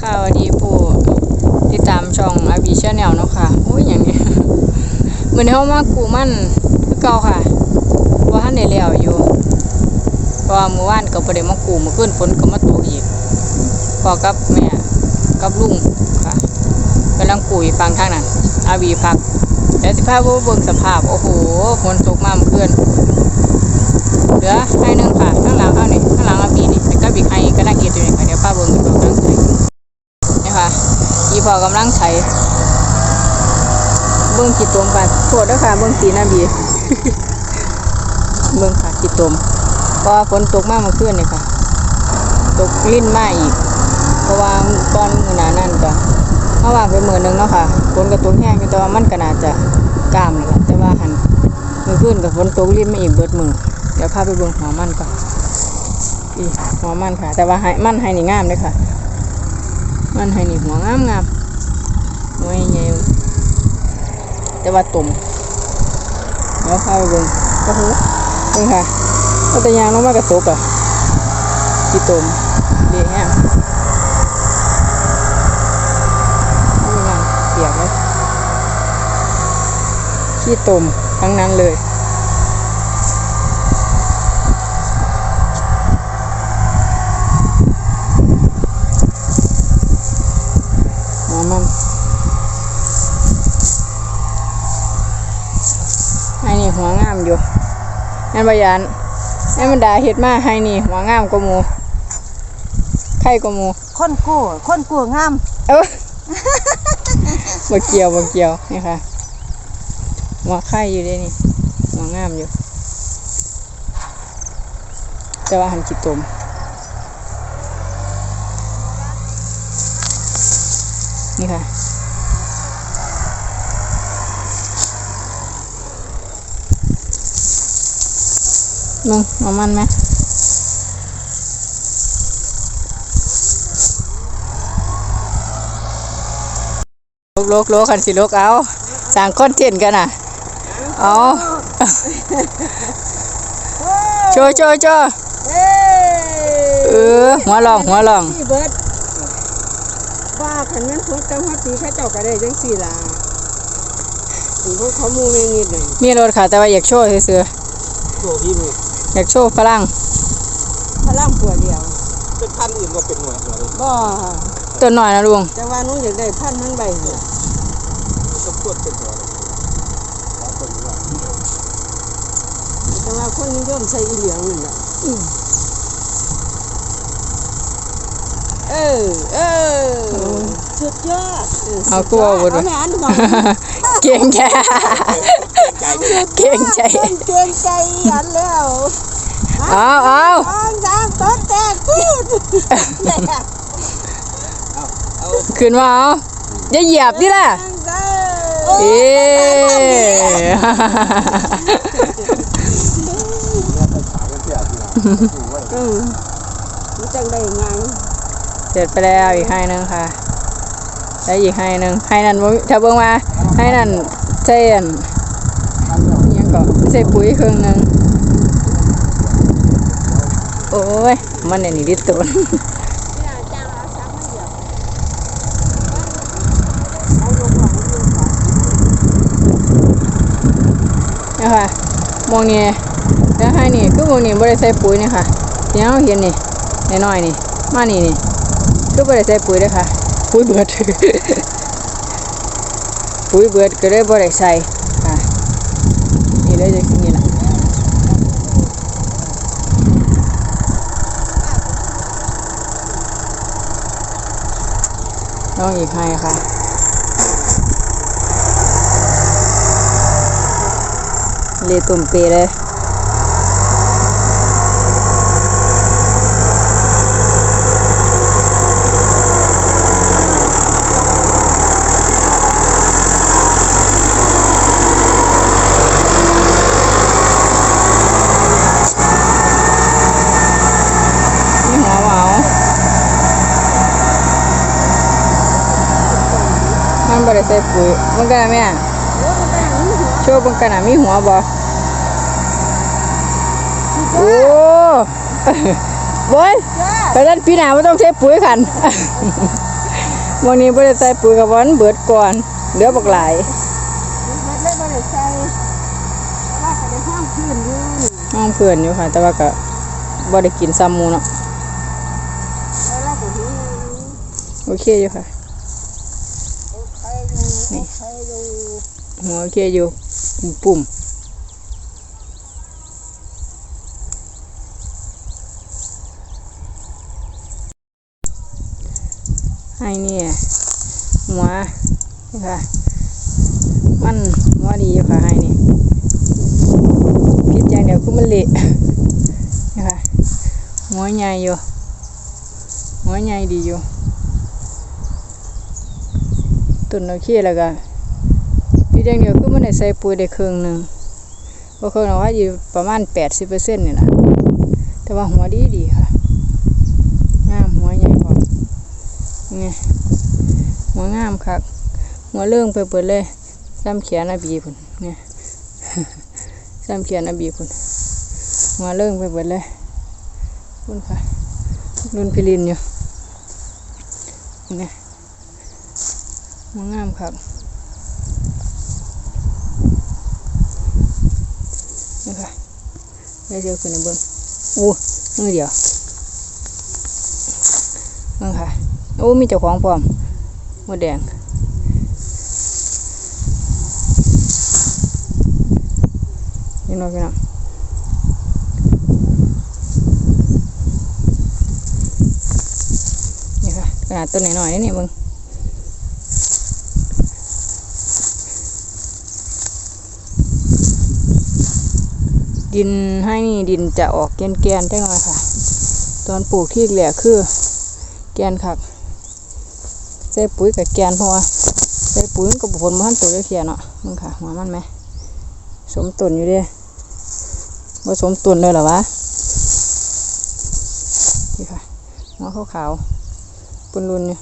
ค่ะสวัสดีผู้ติดตามช่องอาบีชาแนลเนาะค่ะโอ้ยอย่างนี้เหมือนเขามากูมันคือเก่าค่ะว่าท่านได้แล้วอยู่เพราะว่าเมื่อวานก็บ่ได้มากูมื่อคืนฝนก็มาตกอีกพอกับแม่กับลุงค่ะกำลังกูอีกฟังทางนั้นอาบีพักแต่สิพาบ่เบิ่งสภาพ โอ้โหฝนตกมาเมื่อคืนเหลือให้หนึ่งเขานี่ข้างหลังอาบีนี่แต่ก็บีกให้ก็น่าเกลียดอยู่นี่ค่ะเดี๋ยวป้าเบิ่งอีกกำลังใช้นี่ค่ะอีพอกำลังใช้ เบิ่งขี้ตมกันโทษเด้อค่ะเบิ่งตีนอาบีเบิ่งค่ะขี้ตมเพราะว่าฝนตกมากเมื่อคืนนี่ค่ะ ตกลิ้นมากอีก เพราะว่าตอนมื้อหนานั่นก็เมื่อวานไปมื้อหนึงเนาะค่ะฝนก็ตกแห้งอยู่แต่ว่ามันก็น่าจะกล้ามนั่นแหละแต่ว่าหันเมื่อคืนก็ฝนตกลิ้นมาอีกเบิดมือเดี๋ยวพาไปเบิ่งหัวมันก่อนอีหัวมันค่ะ แต่ว่าให้มันให้นี่งามเด้อค่ะ มันให้นี่หัวงามงามๆหัวใหญ่ แต่ว่าตุ่มแล้วพาไปเบิ่งโอ้โหเบิ่งค่ะก็แต่ยางลงมากระตกอะกี่ตุ่มเด็กเนี่ยนี่งานเปียกเลยขี้ตุ่มทั้งนั้นเลย นั่นบยานนั่นมันดาเห็ดมาให้นี่หัวงามกว่าหมูไข่กว่าหมูคนกู้คนกู้งามเออบ่เกี่ยวบ่เกี่ยวนี่ค่ะหัวไข่อยู่เด้นี่หัวงามอยู่ แต่ว่าหันจิตตมนี่ค่ะ มึงเอามันไหมลกลกลกคันสิลกเอาสร้างคอนเทนต์กันอะ เอาโชว์โชว์โชว์เอ้เออหัวลอง หัวลองพี่เบิร์ดว่าขันนั้นพกแต่หัวตีเข้าเจ้าก็ได้จังสี่ล่ะถึงพวกเขามูเงนิดหน่อยมีรถค่ะ แต่ว่าอยากโชว์ซื่อโชว์พี่มือๆ อยากโชว์พลังพลังปัวเดียวเป็นพันธุ์อื่นก็เป็นหน่วยหัวเลยบ่ตัวหน่อยนะลุงแต่ว่าหนู้อยากได้พันมันใบเนี่ยก็พวดเป็นหัวเลยแต่ว่าคนนิยมใช้อีเหลืองนั่นแหละอืมเออเออสุดยอดเอาตัวอาวุธเอาไว้แม่อันก่อนเก่งแค่ เก่งใจเกรงใจอันแล้วเอาเอาอ้างจางต้นแตกพูดขึ้นมาเอาอย่าเหยียบดิล่ะอ้างจางเอ๊อืมจังได้งานเสร็จไปแล้วอีกให้นึงค่ะแล้อีกให้นึงให้นั่นถ้าเบิ่งมาให้นั่นใส่อัน ใส่ปุ๋ยครึ่งหนึงโอ้ย มันเนี่ยนี่ดิตุนเนี่ยจางเอาช้างเดียบเอาลงหลังลงขานะคะมองนี่แล้วให้นี่คือมองนี่บ่ได้ใส่ปุ๋ยนี่ค่ะที่เราเห็นนี่น้อยนี่ มานี่นี่คือบ่ได้ใส่ปุ๋ยเด้อค่ะ ปุ๋ยเบิด ปุ๋ยเบิดก็เลยบ่ได้ใส่ ค่ะนี่เลยจะนี่ละต้องอีกให้ค่ะเลยตุ่มเปเลย นี่หัวเหวา มันบริใส่ปุ๋ยมันก็แม่โอ้ยมันนูหัวโชว์เบังกันนะมีหัวบ่สุดยโอ้บอยไปนั่นพี่หนาไม่ต้องใช้ปุ๋ยขันวันนี้บ่ได้ใส่ปุ๋ยกับวันเบิดก่อนเหลือบักหลายมันเบิดเลยบ่ได้ใส่แต่ว่าก็ได้ห้องเพื่อนอยู่ค่ะ แต่ว่าก็บ่ได้กินซ้ำมูเนาะโอเคอยู่ค่ะ โอเคอยู่โอเคอยู่ หัวโอเคอยู่ ปุ่มให้นี่หัวนี่ค่ะ มันหัวดีอยู่ค่ะให้นี่คิดอย่างเดียวคือมันเละนี่ค่ะหัวใหญ่อยู่หัวใหญ่ดีอยู่ต้นโอเคแล้วก็ พี่แดงเดียวคือมันได้ใส่ปุ๋ยได้ครึ่งหนึ่งบางคนบอกว่าอยู่ประมาณแปดสิบเปอร์เซ็นต์นี่แหละแต่ว่าหัวดีดีค่ะงามหัวใหญ่กว่านี่หัวงามคักหัวเลื่องไปเปิดเลยซ้ำเขียนอาบีพุ่นเนี่ยซ้ำเขียนอาบีพุ่นหัวเลื่องไปเปิดเลยพุ่นค่ะรุ่นพิลินอยู่เนี่ยหัวงามคัก นี่ค่ะ ได้เจอขึ้นในเบิ้งอู้มือเดียวนั่งค่ะ โอ้ มีเจ้าของพร้อมหมดแดงนี่น้อยพี่น้องนี่ค่ะขนาดต้นน้อยๆนี่นี่เบิ้ง ดินให้นี่ดินจะออกแกนแกนๆจังหน่อยค่ะ ตอนปลูกที่เหลือคือ แกนคักใส่ปุ๋ยกับแกนเพราะว่าใส่ปุ๋ยกับผลมันตัวเขียเนาะมึงค่ะหัวมันไหมสมตุนอยู่เด้ว่าสมตุนเลยเหรอวะนี่ค่ะหัวขาวขาวปุนรุนอยู่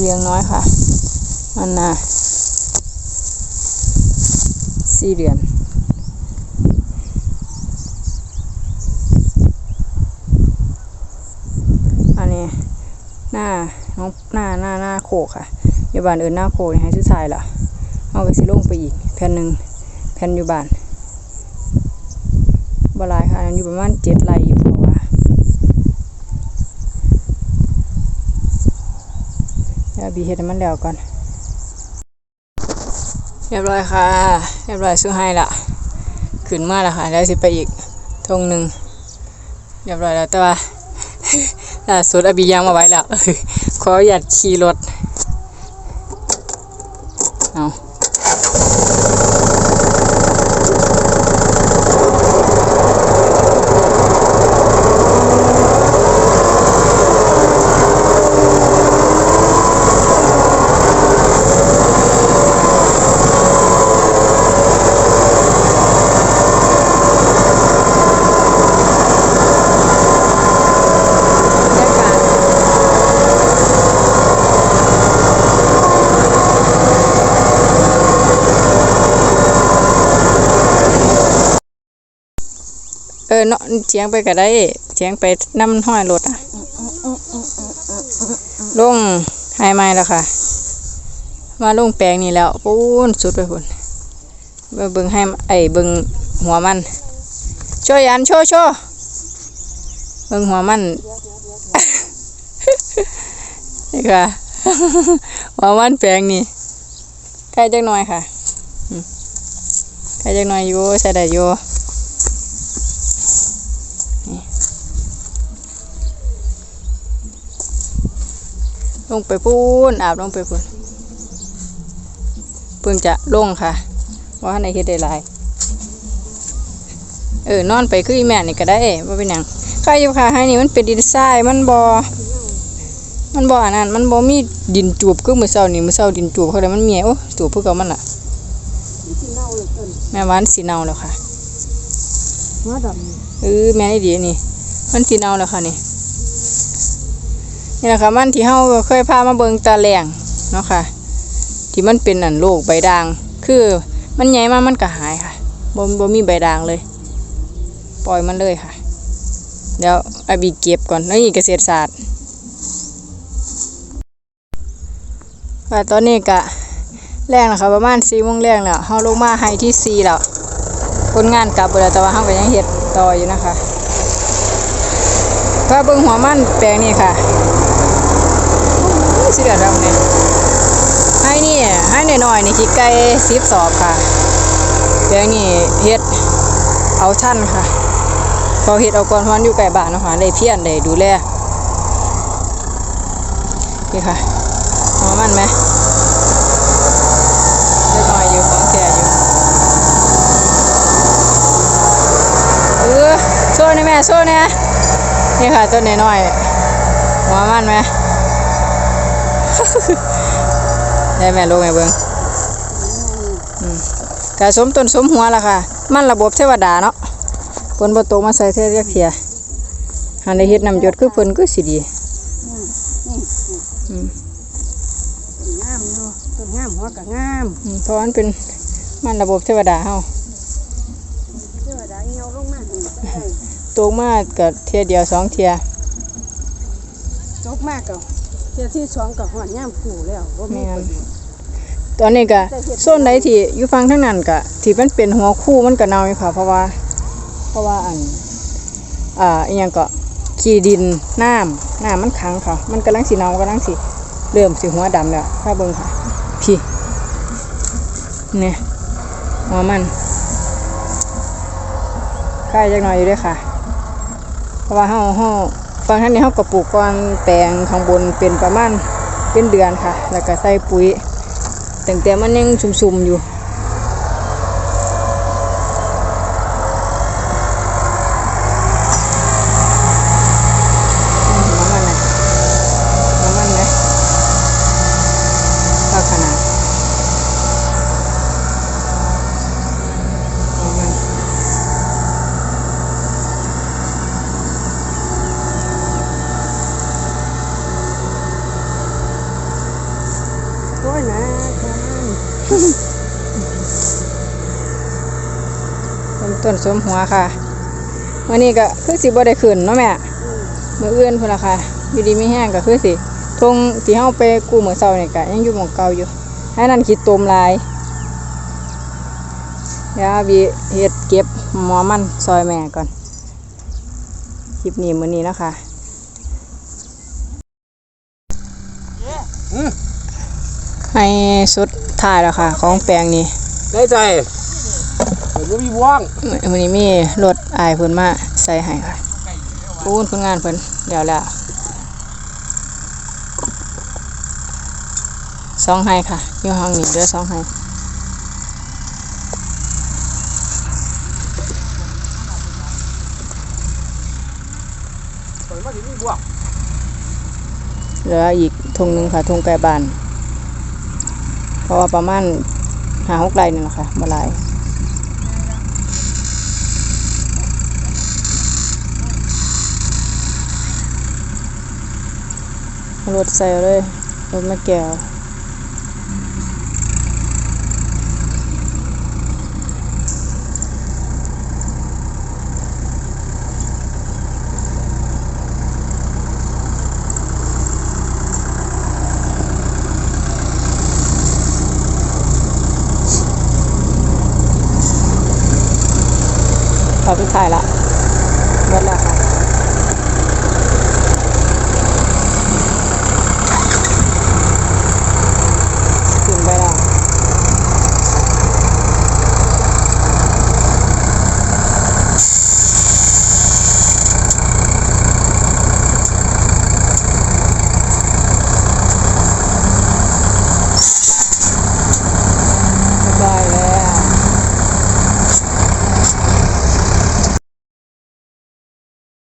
เลี้ยงน้อยค่ะ มันน่ะสี่เดือนอันนี้หน้าน้องหน้าหน้าหน้าโคกค่ะอยู่บ้านเอินหน้าโคกนี่ให้ซื้อชายล่ะเอาไปสิลงไปอีก แผ่นหนึ่งแผ่นอยู่บ้านบลายค่ะอันนั้นอยู่ประมาณเจ็ดไร่อยู่เพราะว่าเดี๋ยวบีเฮ็ดมันแล้วก่อน เรียบร้อยค่ะ เรียบร้อยซื้อให้ละขึ้นมาแล้วค่ะแล้วสิไปอีกทงหนึ่งเรียบร้อยแล้วแต่ว่าล่าสุดอบียังมาไว้แล้วขอหยัดขี่รถเอา ออเนาะเฉียงไปก็ได้เฉียงไปน้ำมันห้อยรถอะลงไฮไม้แล้วค่ะ มาลงแปลงนี่แล้วปูนสุดไปพุ่นเบิ่งให้ไอ้เบิ่งหัวมันโชว์ยันโชว์โชว์เบิ่งหัวมันนี่ค่ะหัวมันแปลงนี่ใกล้จักหน่อยค่ะใกล้จักหน่อยอยู่ใส่ได้อยู่ งไปปูนอาบลงไปปูนเพิ่งจะลงค่ะ ว่าในเฮ็ดได้หลายเออนอนไปคืออีแม่นี่ก็ได้ว่าเป็นหยังใครอยู่ค่ะให้นี่มันเป็นดินทรายมันบอมันบออันนั้นมันบอมีดินจูบคือมือเศร้านี่มือเศร้าดินจูบเขาเลยมันเมียโอ้จูบเพื่อกับมันอะที่สิเน่าเลยต้นแม่วามันสีเนาแล้วค่ะหัวดเออแม่ได้ดีนี่มันสีเนาแล้วค่ะนี่ นี่แหละค่ะมันที่เฮาเคยพามาเบิงตาแหลงเนาะค่ะ ที่มันเป็นอันโรคใบด่าง คือมันใหญ่มากมันก็หายค่ะบ่บ่มีใบด่างเลย ปล่อยมันเลยค่ะ เดี๋ยวไอบีเก็บก่อนนี่เกษตรศาสตร์ค่ะตอนนี้กะแรงนะคะประมาณสี่โมงแรงแล้วเฮาลงมาให้ที่สี่แล้วคนงานกลับไปแล้วแต่ว่าเฮาก็ยังเฮ็ดต่ออยู่นะคะก็เบิ่งหัวมันแปลงนี่ค่ะ สิเดือดแล้วเนี่ยให้นี่ให้หน่อยๆนี่ขี้ไก่สิบสอบค่ะแปลงนี่เฮ็ดเอาชั้นค่ะพอเฮ็ดเอาก่อนพราะมันอยู่ใกล้บ้านเนาะค่ะเลยเพี้ยนเลยดูแลนี่ค่ะหัวมันไหมเล็กน้อยอยู่ของแท้อยู่เออโซ่นี่แม่โซ่เนี่ยนี่ค่ะต้นน้อยๆหัวมันไหม ได้แม่ลงไงเบิ่งอืมกะสมต้นสมหัวล่ะค่ะ มันระบบเทวดาเนาะฝนบ่ตกมาใส่เทื่อเรียกเทียหันได้เฮ็ดน้ำหยดคือเพิ่นคือสิดีอืมงามอยู่ต้นงามหัวก็งามอืมเพราะมันเป็นมันระบบเทวดาเฮาเทวดาเหี่ยวลงมาให้ได้ตกมาก็เทียเดียวสองเทียจบมากก็ เที่ยที่สองก็หอดย่ามผูแล้วบ่มีประโยชน์ตอนนี้ก็โซนใดที่อยู่ฝั่งทางนั้นก็ที่มันเป็นหัวคู่มันก็เน่าอยู่ค่ะ เพราะว่า เพราะว่าอันอ่าอีหยังก็ขี้ดินน้ำน้ำมันขังค่ะ มันกำลังสิเน่ากำลังสิเริ่มสิหัวดำแล้วถ้าเบิ่งค่ะพี่เนี่ยหัวมันใกล้จักหน่อยอยู่เด้วยค่ะ เพราะว่าเฮาเฮา ฟังท่านนี้เฮาก็ปลูกก้อนแปลงข้างบนเป็นประมาณเป็นเดือนค่ะ แล้วก็ใส่ปุ๋ยตั้งแต่มันยังชุ่มๆอยู่อืมหัวมันน่ะหัวมันนะเท่าขนาดหัวมัน โอ้ยนะค่ะ ต้นต้นสมหัวค่ะวันนี้ก็คือสิบ่ได้ขึ้นเนาะแม่มือเอื้อนพุ่นละค่ะอยู่ดีไม่แห้งก็คือสิทงที่เฮาไปกู้มื้อเช้านี่ก็ยังอยู่หม่องเก่าอยู่ให้นั่นคิดตมหลายเดี๋ยวบีเฮ็ดเก็บหมอมันซอยแม่ก่อนคลิปนี้มื้อนี้เนาะคะให้สุดท้ายแล้วค่ะ ของแปลงนี้ได้ใจ ผมบ่มีว่างวันนี้มีรถอายเพิ่นมาใส่ให้ค่ะปูนคนงานเพิ่นเดี๋ยวแล้วสองให้ค่ะอยู่ห้องนี้เด้อสองให้ผมว่าสิมีว่างเหลืออีกทงหนึงค่ะทงไก่บ้าน เพราะว่าประมาณหาหกไร่นี่แหละค่ะบ่หลายเอา รถใส่เลย รถมาแก้ว